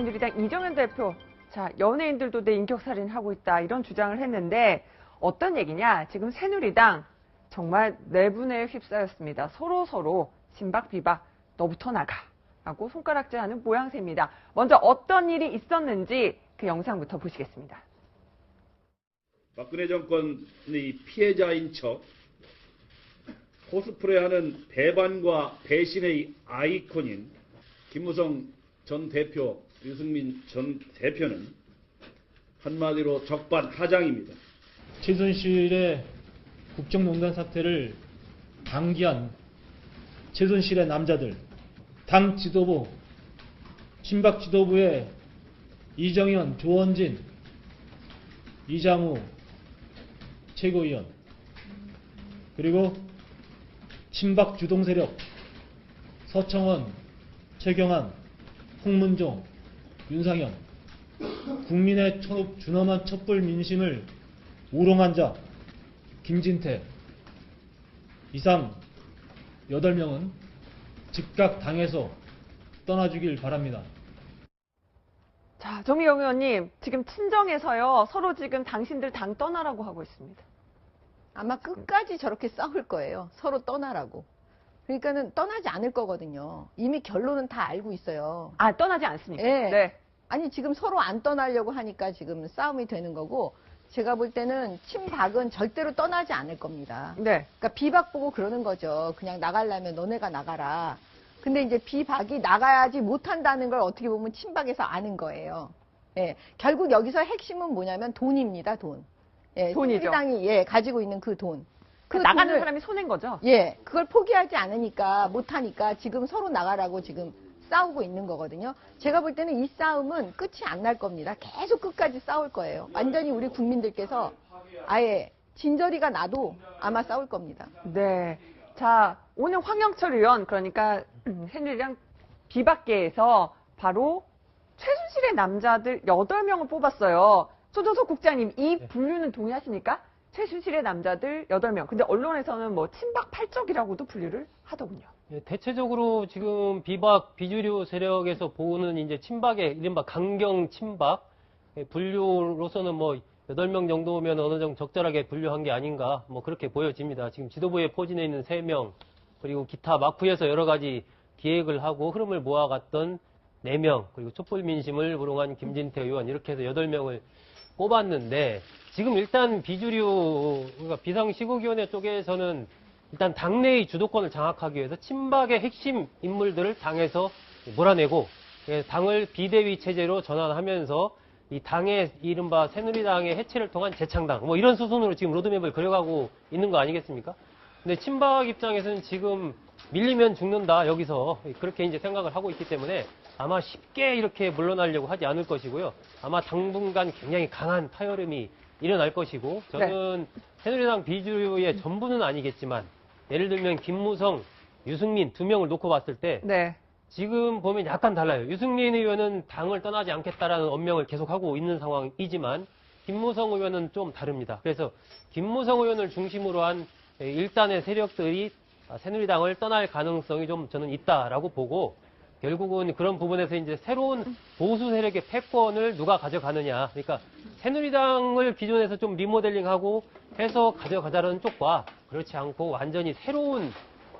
새누리당 이정현 대표, 자, 연예인들도 내 인격살인 하고 있다, 이런 주장을 했는데, 어떤 얘기냐? 지금 새누리당 정말 내분에 휩싸였습니다. 서로 서로 진박 비박, 너부터 나가. 라고 손가락질하는 모양새입니다. 먼저 어떤 일이 있었는지 그 영상부터 보시겠습니다. 박근혜 정권의 피해자인 척 코스프레하는 배반과 배신의 아이콘인 김무성 전 대표, 유승민 전 대표는 한마디로 적반하장입니다. 최순실의 국정농단 사태를 방기한 최순실의 남자들, 당 지도부, 친박 지도부의 이정현, 조원진, 이장우 최고위원, 그리고 친박 주동 세력, 서청원, 최경환, 홍문종, 윤상현, 국민의 천- 준엄한 촛불 민심을 우롱한 자 김진태 이상 8명은 즉각 당에서 떠나주길 바랍니다. 자, 정미영 의원님, 지금 친정에서요, 서로 지금 당신들 당 떠나라고 하고 있습니다. 아마 끝까지 저렇게 싸울 거예요. 서로 떠나라고. 그러니까는 떠나지 않을 거거든요. 이미 결론은 다 알고 있어요. 아, 떠나지 않습니까? 예. 네. 아니 지금 서로 안 떠나려고 하니까 지금 싸움이 되는 거고 제가 볼 때는 친박은 절대로 떠나지 않을 겁니다. 네. 그러니까 비박 보고 그러는 거죠. 그냥 나가려면 너네가 나가라. 근데 이제 비박이 나가야지 못한다는 걸 어떻게 보면 친박에서 아는 거예요. 예. 결국 여기서 핵심은 뭐냐면 돈입니다, 돈. 예. 돈이죠. 새누리당이 예, 가지고 있는 그 돈. 그그 나가는 돈을- 사람이 손해인 거죠? 예, 그걸 포기하지 않으니까, 못하니까 지금 서로 나가라고 지금 싸우고 있는 거거든요. 제가 볼 때는 이 싸움은 끝이 안 날 겁니다. 계속 끝까지 싸울 거예요. 완전히 우리 국민들께서 아예 진저리가 나도 아마 싸울 겁니다. 네. 자, 오늘 황영철 의원, 그러니까 음, 새누리당 비박계에서 바로 최순실의 남자들 8명을 뽑았어요. 조정석 국장님, 이 네. 분류는 동의하십니까? 최순실의 남자들 8명. 근데 언론에서는 뭐 친박 팔적이라고도 분류를 하더군요. 예, 대체적으로 지금 비박 비주류 세력에서 보는 이제 친박의 이른바 강경 친박 예, 분류로서는 뭐 8명 정도면 어느 정도 적절하게 분류한 게 아닌가 뭐 그렇게 보여집니다. 지금 지도부에 포진해 있는 3명 그리고 기타 막부에서 여러 가지 기획을 하고 흐름을 모아갔던 4명 그리고 촛불 민심을 우롱한 김진태 의원 이렇게 해서 8명을 뽑았는데 지금 일단 비주류 그러니까 비상시국위원회 쪽에서는 일단 당내의 주도권을 장악하기 위해서 친박의 핵심 인물들을 당에서 몰아내고 예, 당을 비대위 체제로 전환하면서 이 당의 이른바 새누리당의 해체를 통한 재창당 뭐 이런 수순으로 지금 로드맵을 그려가고 있는 거 아니겠습니까? 근데 친박 입장에서는 지금 밀리면 죽는다 여기서 그렇게 이제 생각을 하고 있기 때문에 아마 쉽게 이렇게 물러나려고 하지 않을 것이고요. 아마 당분간 굉장히 강한 타열음이 일어날 것이고 저는 새누리당 비주류의 전부는 아니겠지만 예를 들면 김무성, 유승민 두 명을 놓고 봤을 때 네. 지금 보면 약간 달라요. 유승민 의원은 당을 떠나지 않겠다라는 언명을 계속하고 있는 상황이지만 김무성 의원은 좀 다릅니다. 그래서 김무성 의원을 중심으로 한 일단의 세력들이 새누리당을 떠날 가능성이 좀 저는 있다라고 보고 결국은 그런 부분에서 이제 새로운 보수 세력의 패권을 누가 가져가느냐. 그러니까 새누리당을 기존에서 좀 리모델링하고 해서 가져가자는 쪽과 그렇지 않고 완전히 새로운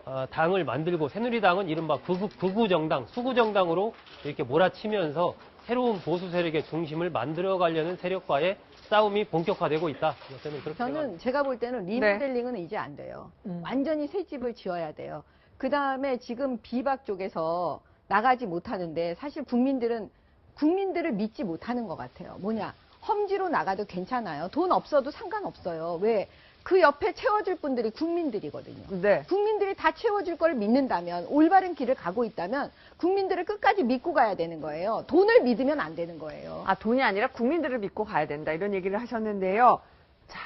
어, 당을 만들고 새누리당은 이른바 극우, 극우 정당, 수구 정당으로 이렇게 몰아치면서 새로운 보수 세력의 중심을 만들어 가려는 세력과의 싸움이 본격화되고 있다. 저는 그렇게 생각합니다. 저는 제가 볼 때는 리모델링은 이제 안 돼요. 음. 완전히 새 집을 지어야 돼요. 그 다음에 지금 비박 쪽에서 나가지 못하는데 사실 국민들은 국민들을 믿지 못하는 것 같아요. 뭐냐 험지로 나가도 괜찮아요. 돈 없어도 상관없어요. 왜? 그 옆에 채워줄 분들이 국민들이거든요. 네. 국민들이 다 채워줄 걸 믿는다면 올바른 길을 가고 있다면 국민들을 끝까지 믿고 가야 되는 거예요. 돈을 믿으면 안 되는 거예요. 아, 돈이 아니라 국민들을 믿고 가야 된다. 이런 얘기를 하셨는데요. 자,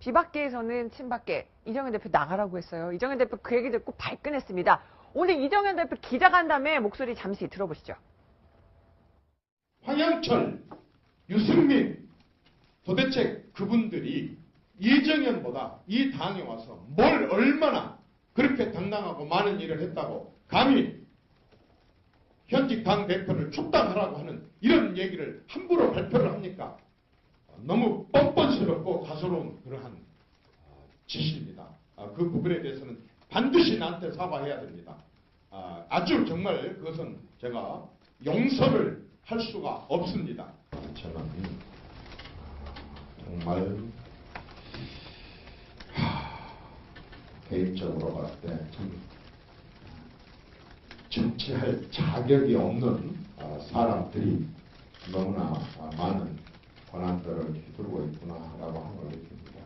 비박계에서는 친박계, 이정현 대표 나가라고 했어요. 이정현 대표 그 얘기 듣고 발끈했습니다. 오늘 이정현 대표 기자간담회 목소리 잠시 들어보시죠. 황영철, 유승민 도대체 그분들이 이정현보다 이 당에 와서 뭘 얼마나 그렇게 당당하고 많은 일을 했다고 감히 현직 당 대표를 축당하라고 하는 이런 얘기를 함부로 발표를 합니까? 너무 뻔뻔스럽고 가소로운 그러한 어, 짓입니다. 아, 그 부분에 대해서는 반드시 나한테 사과해야 됩니다. 아, 아주 정말 그것은 제가 용서를 할 수가 없습니다. 저는 정말 하, 개인적으로 봤을 때참 정치할 자격이 없는 어, 사람들이 너무나 어, 많은 권한들을 휘두르고 있구나라고 하는 걸 느낍니다.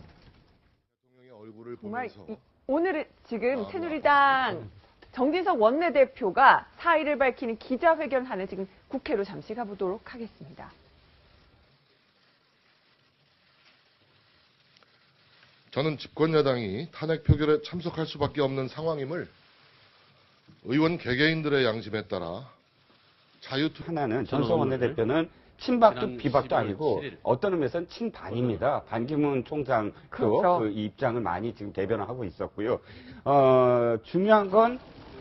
대통령의 얼굴을 정말 보면서 이- 오늘 지금 아, 새누리당 정진석 원내대표가 사의를 밝히는 기자회견하는 지금 국회로 잠시 가보도록 하겠습니다. 저는 집권 여당이 탄핵 표결에 참석할 수밖에 없는 상황임을 의원 개개인들의 양심에 따라 자유 투 하나는 전성 원내대표는 친박도 비박도 아니고 어떤 의미에서는 친반입니다. 반기문 총장도 그렇죠. 그 입장을 많이 지금 대변을 하고 있었고요. 어, 중요한 건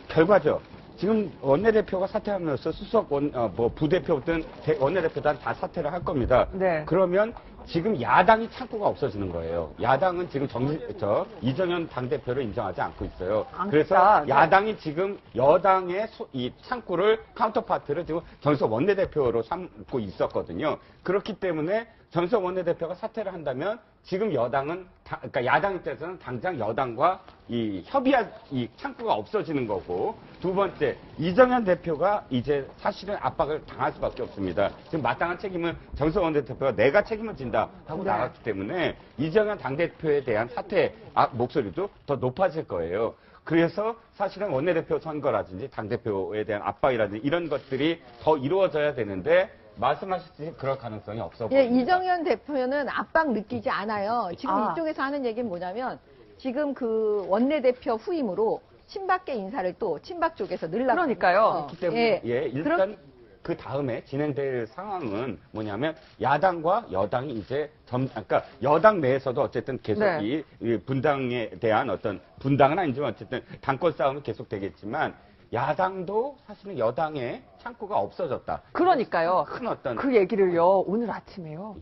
결과죠. 지금 원내대표가 사퇴하면서 수석 원, 어, 뭐 부대표든 대- 원내대표단 다 사퇴를 할 겁니다. 네. 그러면 지금 야당이 창구가 없어지는 거예요. 야당은 지금 정, 저, 이정현 당대표를 인정하지 않고 있어요. 않겠다. 그래서 네. 야당이 지금 여당의 소- 이 창구를 카운터파트를 지금 전석 원내대표로 삼고 있었거든요. 그렇기 때문에 전석 원내대표가 사퇴를 한다면 지금 여당은 다- 그러니까 야당 입장에서는 당장 여당과 이 협의할 이 창구가 없어지는 거고 두 번째 이정현 대표가 이제 사실은 압박을 당할 수밖에 없습니다. 지금 마땅한 책임은 전석 원내대표가 내가 책임을 진다 하고 네. 나갔기 때문에 이정현 당 대표에 대한 사퇴 아, 목소리도 더 높아질 거예요. 그래서 사실은 원내대표 선거라든지 당대표에 대한 압박이라든지 이런 것들이 더 이루어져야 되는데 말씀하셨듯이 그럴 가능성이 없어 예, 보입니다. 이정현 대표는 압박 느끼지 않아요. 지금 아. 이쪽에서 하는 얘기는 뭐냐면 지금 그 원내대표 후임으로 친박계 인사를 또 친박 쪽에서 늘라고 그러니까요. 그렇기 때문에 예, 일단 그렇- 그 다음에 진행될 상황은 뭐냐면 야당과 여당이 이제 점, 그러니까 여당 내에서도 어쨌든 계속 네. 이, 이 분당에 대한 어떤 분당은 아니지만 어쨌든 당권 싸움은 계속 되겠지만 야당도 사실은 여당의 창구가 없어졌다. 그러니까요. 큰 어떤 그 얘기를요, 오늘 아침에요.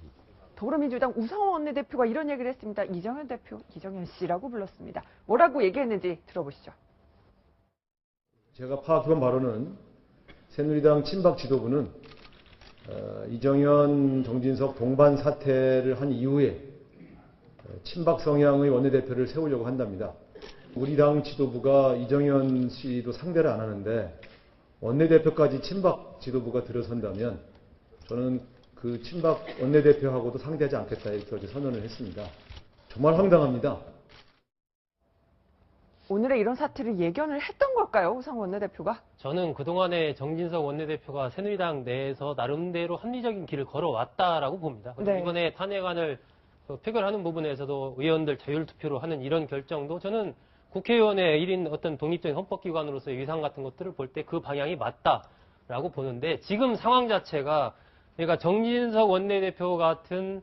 더불어민주당 우상호 원내대표가 이런 얘기를 했습니다. 이정현 대표, 이정현 씨라고 불렀습니다. 뭐라고 얘기했는지 들어보시죠. 제가 파악한 바로는 새누리당 친박 지도부는 어, 이정현, 정진석 동반 사퇴를 한 이후에 어, 친박 성향의 원내대표를 세우려고 한답니다. 우리 당 지도부가 이정현 씨도 상대를 안 하는데 원내대표까지 친박 지도부가 들어선다면 저는 그 친박 원내대표하고도 상대하지 않겠다 이렇게 어제 선언을 했습니다. 정말 황당합니다. 오늘의 이런 사태를 예견을 했던 걸까요, 우상호 원내대표가? 저는 그동안에 정진석 원내대표가 새누리당 내에서 나름대로 합리적인 길을 걸어왔다라고 봅니다. 네. 이번에 탄핵안을 그 표결하는 부분에서도 의원들 자율투표로 하는 이런 결정도 저는 국회의원의 1인 어떤 독립적인 헌법기관으로서의 위상 같은 것들을 볼 때 그 방향이 맞다라고 보는데 지금 상황 자체가 그러니까 정진석 원내대표 같은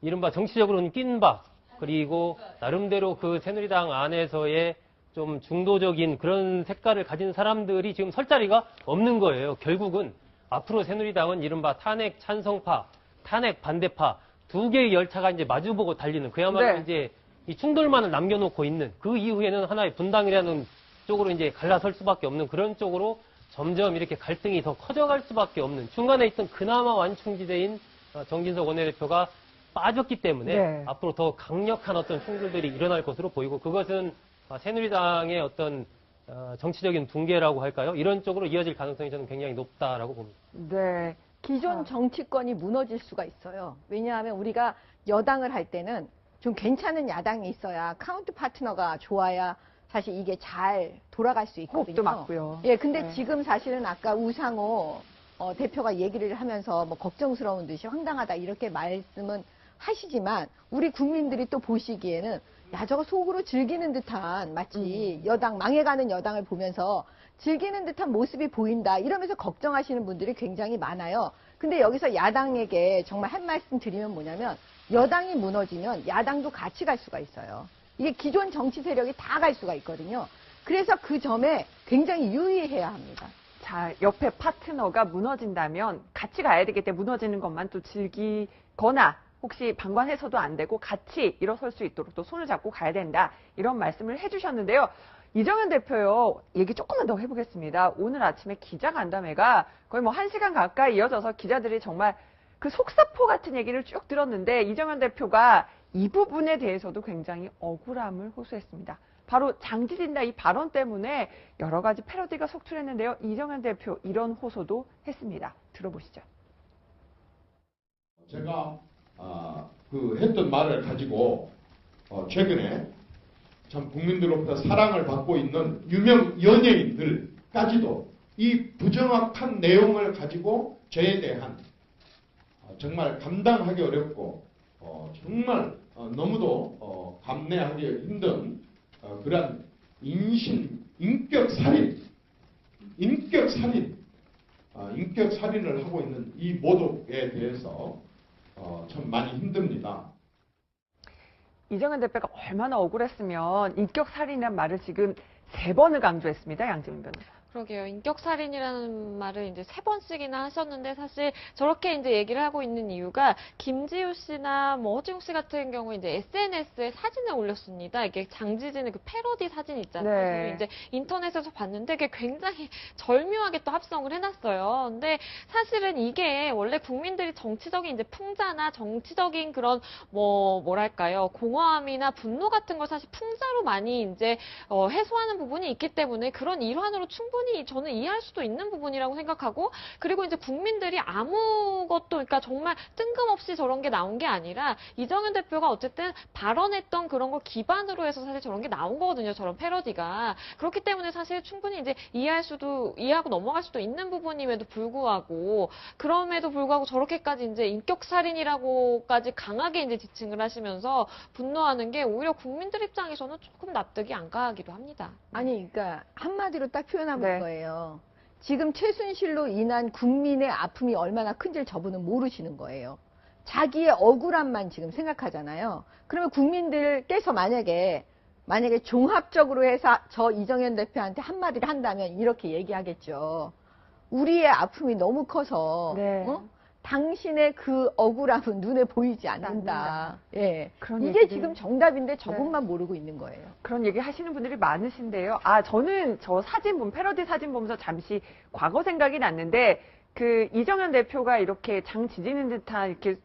이른바 정치적으로는 낀박 그리고 나름대로 그 새누리당 안에서의 좀 중도적인 그런 색깔을 가진 사람들이 지금 설 자리가 없는 거예요. 결국은 앞으로 새누리당은 이른바 탄핵 찬성파, 탄핵 반대파 두 개의 열차가 이제 마주보고 달리는 그야말로 네. 이제 이 충돌만을 남겨놓고 있는 그 이후에는 하나의 분당이라는 쪽으로 이제 갈라설 수밖에 없는 그런 쪽으로 점점 이렇게 갈등이 더 커져갈 수밖에 없는 중간에 있던 그나마 완충지대인 어, 정진석 원내대표가 빠졌기 때문에 네. 앞으로 더 강력한 어떤 충돌들이 일어날 것으로 보이고 그것은 어, 새누리당의 어떤 어, 정치적인 붕괴라고 할까요? 이런 쪽으로 이어질 가능성이 저는 굉장히 높다라고 봅니다. 네. 기존 아. 정치권이 무너질 수가 있어요. 왜냐하면 우리가 여당을 할 때는 좀 괜찮은 야당이 있어야 카운트 파트너가 좋아야 사실 이게 잘 돌아갈 수 있거든요. 맞고요. 예, 근데 네. 지금 사실은 아까 우상호 어, 대표가 얘기를 하면서 뭐 걱정스러운 듯이 황당하다 이렇게 말씀은 하시지만 우리 국민들이 또 보시기에는 야 저거 속으로 즐기는 듯한 마치 음. 여당 망해가는 여당을 보면서 즐기는 듯한 모습이 보인다 이러면서 걱정하시는 분들이 굉장히 많아요. 근데 여기서 야당에게 정말 한 말씀 드리면 뭐냐면 여당이 무너지면 야당도 같이 갈 수가 있어요. 이게 기존 정치 세력이 다 갈 수가 있거든요. 그래서 그 점에 굉장히 유의해야 합니다. 자, 옆에 파트너가 무너진다면 같이 가야 되기 때문에 무너지는 것만 또 즐기거나 혹시 방관해서도 안 되고 같이 일어설 수 있도록 또 손을 잡고 가야 된다. 이런 말씀을 해주셨는데요. 이정현 대표요, 얘기 조금만 더 해보겠습니다. 오늘 아침에 기자간담회가 거의 뭐한 시간 가까이 이어져서 기자들이 정말 그 속사포 같은 얘기를 쭉 들었는데 이정현 대표가 이 부분에 대해서도 굉장히 억울함을 호소했습니다. 바로 장지진다 이 발언 때문에 여러 가지 패러디가 속출했는데요. 이정현 대표 이런 호소도 했습니다. 들어보시죠. 제가 아, 그 했던 말을 가지고 어, 최근에 참 국민들로부터 사랑을 받고 있는 유명 연예인들까지도 이 부정확한 내용을 가지고 저에 대한 어, 정말 감당하기 어렵고 어, 정말 어, 너무도 어, 감내하기 힘든 어, 그러한 인신 인격 살인 인격 살인 아, 인격 살인을 하고 있는 이 모독에 대해서 어, 참 많이 힘듭니다. 이정현 대표가 얼마나 억울했으면 인격 살인이라는 말을 지금 세 번을 강조했습니다. 양지민 변호사. 그러게요. 인격살인이라는 말을 이제 세 번씩이나 하셨는데 사실 저렇게 이제 얘기를 하고 있는 이유가 김지우 씨나 뭐 허지웅 씨 같은 경우 이제 SNS에 사진을 올렸습니다. 이게 장지진의 그 패러디 사진 있잖아요. 네. 이제 인터넷에서 봤는데 그게 굉장히 절묘하게 또 합성을 해놨어요. 근데 사실은 이게 원래 국민들이 정치적인 이제 풍자나 정치적인 그런 뭐 뭐랄까요 공허함이나 분노 같은 걸 사실 풍자로 많이 이제 어, 해소하는 부분이 있기 때문에 그런 일환으로 충분히 저는 이해할 수도 있는 부분이라고 생각하고 그리고 이제 국민들이 아무것도 그러니까 정말 뜬금없이 저런 게 나온 게 아니라 이정현 대표가 어쨌든 발언했던 그런 걸 기반으로 해서 사실 저런 게 나온 거거든요. 저런 패러디가 그렇기 때문에 사실 충분히 이제 이해할 수도 이해하고 넘어갈 수도 있는 부분임에도 불구하고 그럼에도 불구하고 저렇게까지 이제 인격 살인이라고까지 강하게 이제 지칭을 하시면서 분노하는 게 오히려 국민들 입장에서는 조금 납득이 안 가기도 합니다. 아니, 그러니까 한마디로 딱 표현하면 네. 거예요. 지금 최순실로 인한 국민의 아픔이 얼마나 큰지를 저분은 모르시는 거예요. 자기의 억울함만 지금 생각하잖아요. 그러면 국민들께서 만약에 만약에 종합적으로 해서 저 이정현 대표한테 한마디를 한다면 이렇게 얘기하겠죠. 우리의 아픔이 너무 커서 네. 어? 당신의 그 억울함은 눈에 보이지 않는다. 예. 그런 이게 얘기를- 지금 정답인데 저분만 모르고 있는 거예요. 그런 얘기 하시는 분들이 많으신데요. 아, 저는 저 사진 본, 패러디 사진 보면서 잠시 과거 생각이 났는데, 그 이정현 대표가 이렇게 장 지지는 듯한, 이렇게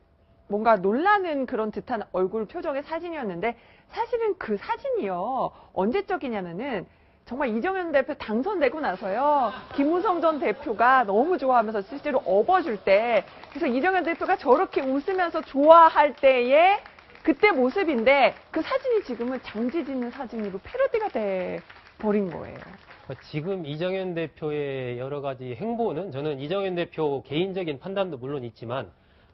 뭔가 놀라는 그런 듯한 얼굴 표정의 사진이었는데, 사실은 그 사진이요. 언제적이냐면은, 정말 이정현 대표 당선되고 나서요. 김무성 전 대표가 너무 좋아하면서 실제로 업어줄 때, 그래서 이정현 대표가 저렇게 웃으면서 좋아할 때에 그때 모습인데 그 사진이 지금은 장지짓는 사진으로 패러디가 돼 버린 거예요. 지금 이정현 대표의 여러 가지 행보는 저는 이정현 대표 개인적인 판단도 물론 있지만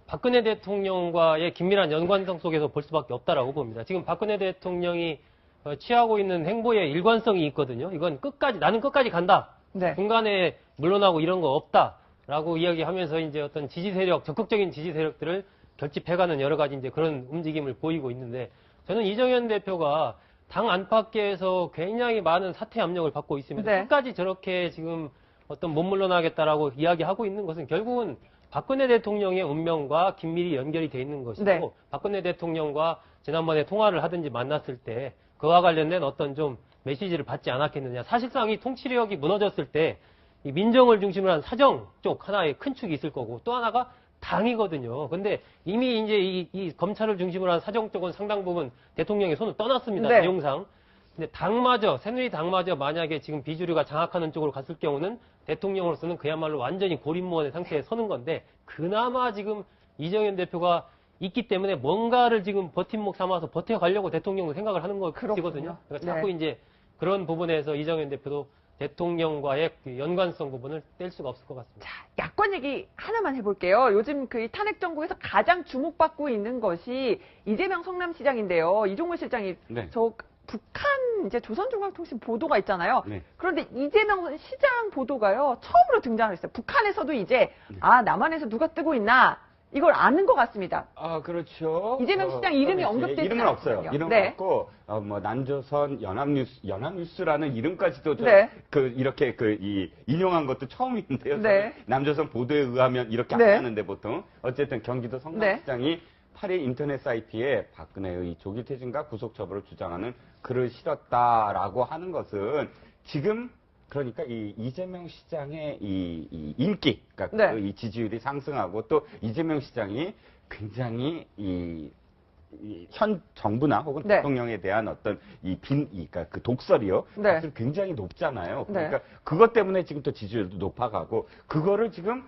박근혜 대통령과의 긴밀한 연관성 속에서 볼 수밖에 없다라고 봅니다. 지금 박근혜 대통령이 어, 취하고 있는 행보에 일관성이 있거든요. 이건 끝까지 나는 끝까지 간다. 네. 중간에 물러나고 이런 거 없다라고 이야기하면서 이제 어떤 지지 세력, 적극적인 지지 세력들을 결집해가는 여러 가지 이제 그런 움직임을 보이고 있는데 저는 이정현 대표가 당 안팎에서 굉장히 많은 사퇴 압력을 받고 있으면서 네. 끝까지 저렇게 지금 어떤 못 물러나겠다라고 이야기하고 있는 것은 결국은 박근혜 대통령의 운명과 긴밀히 연결이 돼 있는 것이고 네. 박근혜 대통령과 지난번에 통화를 하든지 만났을 때 그와 관련된 어떤 좀 메시지를 받지 않았겠느냐. 사실상 이 통치력이 무너졌을 때 이 민정을 중심으로 한 사정 쪽 하나의 큰 축이 있을 거고 또 하나가 당이거든요. 근데 이미 이제 이, 이 검찰을 중심으로 한 사정 쪽은 상당 부분 대통령의 손을 떠났습니다. 네. 내용상. 근데 당마저, 새누리 당마저 만약에 지금 비주류가 장악하는 쪽으로 갔을 경우는 대통령으로서는 그야말로 완전히 고립무원의 상태에 서는 건데 그나마 지금 이정현 대표가 있기 때문에 뭔가를 지금 버팀목 삼아서 버텨가려고 대통령도 생각을 하는. 것이거든요. 그러니까 자꾸 네. 이제 그런 부분에서 이정현 대표도 대통령과의 그 연관성 부분을 뗄 수가 없을 것 같습니다. 자, 야권 얘기 하나만 해볼게요. 요즘 그 탄핵 정국에서 가장 주목받고 있는 것이 이재명 성남시장인데요. 이종훈 실장이 네. 저 북한 이제 조선중앙통신 보도가 있잖아요. 네. 그런데 이재명 시장 보도가요 처음으로 등장을 했어요. 북한에서도 이제 아 남한에서 누가 뜨고 있나 이걸 아는 것 같습니다. 아, 그렇죠. 이재명 시장 이름이 언급되지 이름은 없어요. 않았거든요. 이름 네. 없고, 어, 뭐, 남조선 연합뉴스, 연합뉴스라는 이름까지도 저, 네. 그, 이렇게 그, 이, 인용한 것도 처음인데요. 네. 남조선 보도에 의하면 이렇게 네. 안 하는데 보통. 어쨌든 경기도 성남시장이 8일 인터넷 사이트에 박근혜의 조기 퇴진과 구속 처벌을 주장하는 글을 실었다라고 하는 것은 지금 그러니까 이 이재명 시장의 이, 이 인기, 그러니까 네. 그 이 지지율이 상승하고 또 이재명 시장이 굉장히 이, 이 현 정부나 혹은 네. 대통령에 대한 어떤 이 빈, 이, 그러니까 그 독설이요. 네. 사실 굉장히 높잖아요. 네. 그러니까 그것 때문에 지금 또 지지율도 높아가고 그거를 지금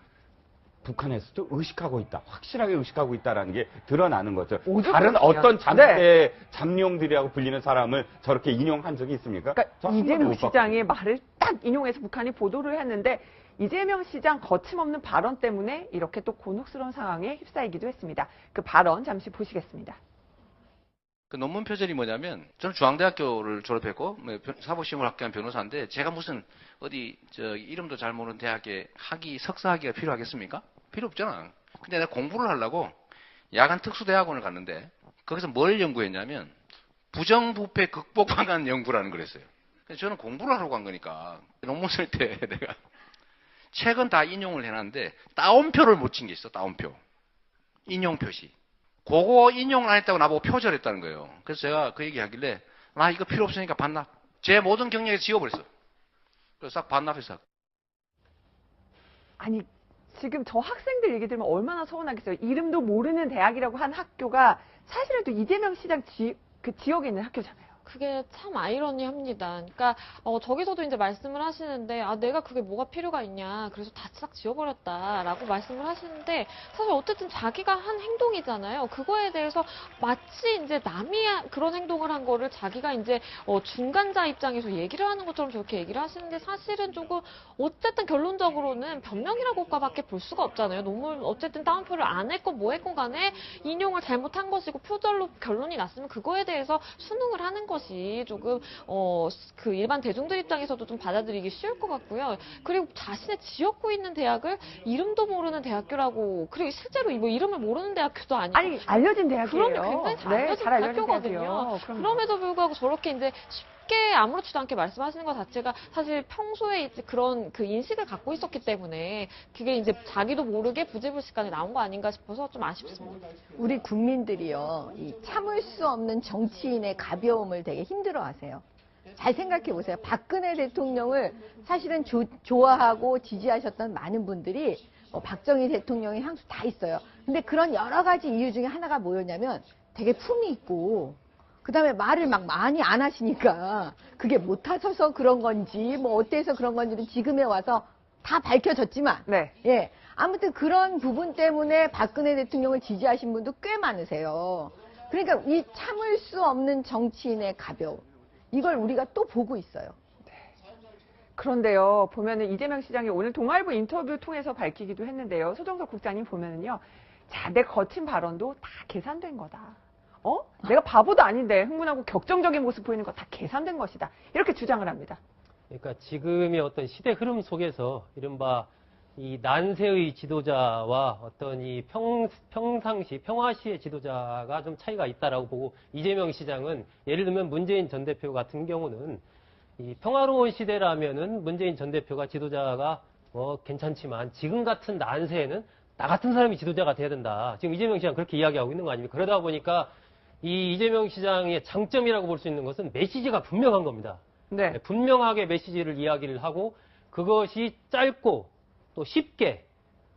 북한에서도 의식하고 있다. 확실하게 의식하고 있다라는 게 드러나는 거죠. 다른. 어떤 잠재 네. 잠룡들이라고 불리는 사람을 저렇게 인용한 적이 있습니까? 그러니까 이재명. 시장의 말을 딱 인용해서 북한이 보도를 했는데 이재명 시장 거침없는 발언 때문에 이렇게 또 곤혹스러운 상황에 휩싸이기도 했습니다. 그 발언 잠시 보시겠습니다. 그 논문 표절이 뭐냐면 저는 중앙대학교를 졸업했고 뭐 변- 사법시험을 합격한 변호사인데 제가 무슨 어디 저 이름도 잘 모르는 대학에 학위 석사 학위가 필요하겠습니까? 필요 없잖아. 근데 내가 공부를 하려고 야간 특수대학원을 갔는데 거기서 뭘 연구했냐면 부정부패 극복 방안 연구라는 걸 했어요. 그래서 저는 공부를 하러 간 거니까 논문 쓸 때 내가 책은 다 인용을 해놨는데 따옴표를 못 친 게 있어 따옴표 인용 표시 그거 인용을 안 했다고 나보고 표절했다는 거예요. 그래서 제가 그 얘기 하길래, 나 이거 필요 없으니까 반납. 제 모든 경력에 지워버렸어. 그래서 싹 반납해서. 아니 지금 저 학생들 얘기 들으면 얼마나 서운하겠어요. 이름도 모르는 대학이라고 한 학교가 사실은 또 이재명 시장 지, 그 지역에 있는 학교잖아요. 그게 참 아이러니합니다. 그러니까 어, 저기서도 이제 말씀을 하시는데 아 내가 그게 뭐가 필요가 있냐 그래서 다 싹 지워버렸다라고 말씀을 하시는데 사실 어쨌든 자기가 한 행동이잖아요. 그거에 대해서 마치 이제 남이 그런 행동을 한 거를 자기가 이제 어, 중간자 입장에서 얘기를 하는 것처럼 저렇게 얘기를 하시는데 사실은 조금 어쨌든 결론적으로는 변명이라고밖에 볼 수가 없잖아요. 논문 어쨌든 따옴표를 안 했건 뭐 했건 간에 인용을 잘못한 것이고 표절로 결론이 났으면 그거에 대해서 수능을 하는 것이 조금 어 그 일반 대중들 입장에서도 좀 받아들이기 쉬울 것 같고요. 그리고 자신의 지역구 있는 대학을 이름도 모르는 대학교라고 그리고 실제로 뭐 이름을 모르는 대학교도 아니고 아니 알려진 대학이에요. 그럼요. 굉장히 잘 네, 알려진 잘 알려진 대학교거든요. 대학이에요. 그럼요. 그럼에도 불구하고 저렇게 이제 쉽게 아무렇지도 않게 말씀하시는 것 자체가 사실 평소에 그런 그 인식을 갖고 있었기 때문에 그게 이제 자기도 모르게 부재불식간에 나온 거 아닌가 싶어서 좀 아쉽습니다. 우리 국민들이요, 이 참을 수 없는 정치인의 가벼움을 되게 힘들어하세요. 잘 생각해 보세요. 박근혜 대통령을 사실은 조- 좋아하고 지지하셨던 많은 분들이 뭐 박정희 대통령의 향수 다 있어요. 근데 그런 여러 가지 이유 중에 하나가 뭐였냐면 되게 품이 있고 그 다음에 말을 막 많이 안 하시니까 그게 못 하셔서 그런 건지 뭐 어때서 그런 건지는 지금에 와서 다 밝혀졌지만 네. 예. 아무튼 그런 부분 때문에 박근혜 대통령을 지지하신 분도 꽤 많으세요. 그러니까 이 참을 수 없는 정치인의 가벼움. 이걸 우리가 또 보고 있어요. 그런데요, 보면은 이재명 시장이 오늘 동아일보 인터뷰 통해서 밝히기도 했는데요. 소정석 국장님 보면은요, 자, 내 거친 발언도 다 계산된 거다. 어? 내가 바보도 아닌데 흥분하고 격정적인 모습 보이는 거 다 계산된 것이다. 이렇게 주장을 합니다. 그러니까 지금의 어떤 시대 흐름 속에서 이른바 이 난세의 지도자와 어떤 이 평, 평상시, 평화시의 지도자가 좀 차이가 있다라고 보고 이재명 시장은 예를 들면 문재인 전 대표 같은 경우는 이 평화로운 시대라면은 문재인 전 대표가 지도자가 뭐 괜찮지만 지금 같은 난세에는 나 같은 사람이 지도자가 돼야 된다. 지금 이재명 시장 그렇게 이야기하고 있는 거 아닙니까? 그러다 보니까 이 이재명 시장의 장점이라고 볼 수 있는 것은 메시지가 분명한 겁니다. 네. 네, 분명하게 메시지를 이야기를 하고 그것이 짧고 또 쉽게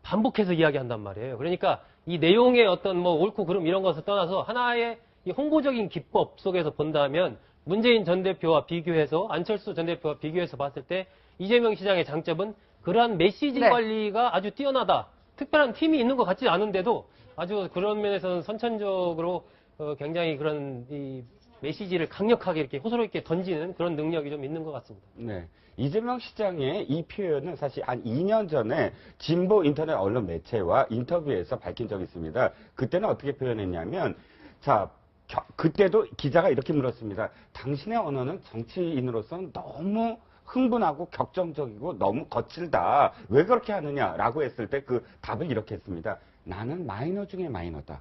반복해서 이야기한단 말이에요. 그러니까 이 내용의 어떤 뭐 옳고 그름 이런 것을 떠나서 하나의 이 홍보적인 기법 속에서 본다면 문재인 전 대표와 비교해서 안철수 전 대표와 비교해서 봤을 때 이재명 시장의 장점은 그러한 메시지 네. 관리가 아주 뛰어나다. 특별한 팀이 있는 것 같지 않은데도 아주 그런 면에서는 선천적으로 어, 굉장히 그런 이 메시지를 강력하게 이렇게 호소롭게 던지는 그런 능력이 좀 있는 것 같습니다. 네. 이재명 시장의 이 표현은 사실 한 2년 전에 진보 인터넷 언론 매체와 인터뷰에서 밝힌 적이 있습니다. 그때는 어떻게 표현했냐면, 자, 겨- 그때도 기자가 이렇게 물었습니다. 당신의 언어는 정치인으로서는 너무 흥분하고 격정적이고 너무 거칠다. 왜 그렇게 하느냐라고 했을 때 그 답을 이렇게 했습니다. 나는 마이너 중에 마이너다.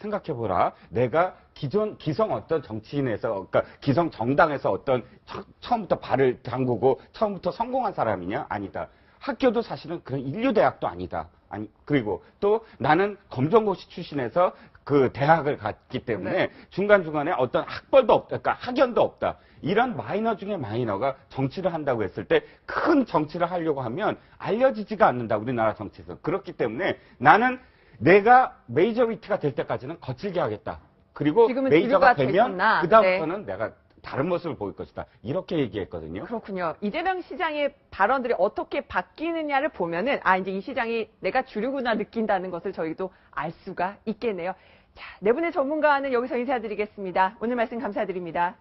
생각해보라. 내가 기존, 기성 어떤 정치인에서, 그러니까 기성 정당에서 어떤 처, 처음부터 발을 담그고 처음부터 성공한 사람이냐? 아니다. 학교도 사실은 그런 인류 대학도 아니다. 아니, 그리고 또 나는 검정고시 출신에서 그 대학을 갔기 때문에 네. 중간 중간에 어떤 학벌도 없다. 그러니까 학연도 없다. 이런 마이너 중에 마이너가 정치를 한다고 했을 때 큰 정치를 하려고 하면 알려지지가 않는다. 우리나라 정치에서. 그렇기 때문에 나는 내가 메이저 위트가 될 때까지는 거칠게 하겠다. 그리고 메이저가 되면 그 다음부터는 네. 내가 다른 모습을 보일 것이다. 이렇게 얘기했거든요. 그렇군요. 이재명 시장의 발언들이 어떻게 바뀌느냐를 보면은 아 이제 이 시장이 내가 주류구나 느낀다는 것을 저희도 알 수가 있겠네요. 자, 네 분의 전문가는 여기서 인사드리겠습니다. 오늘 말씀 감사드립니다.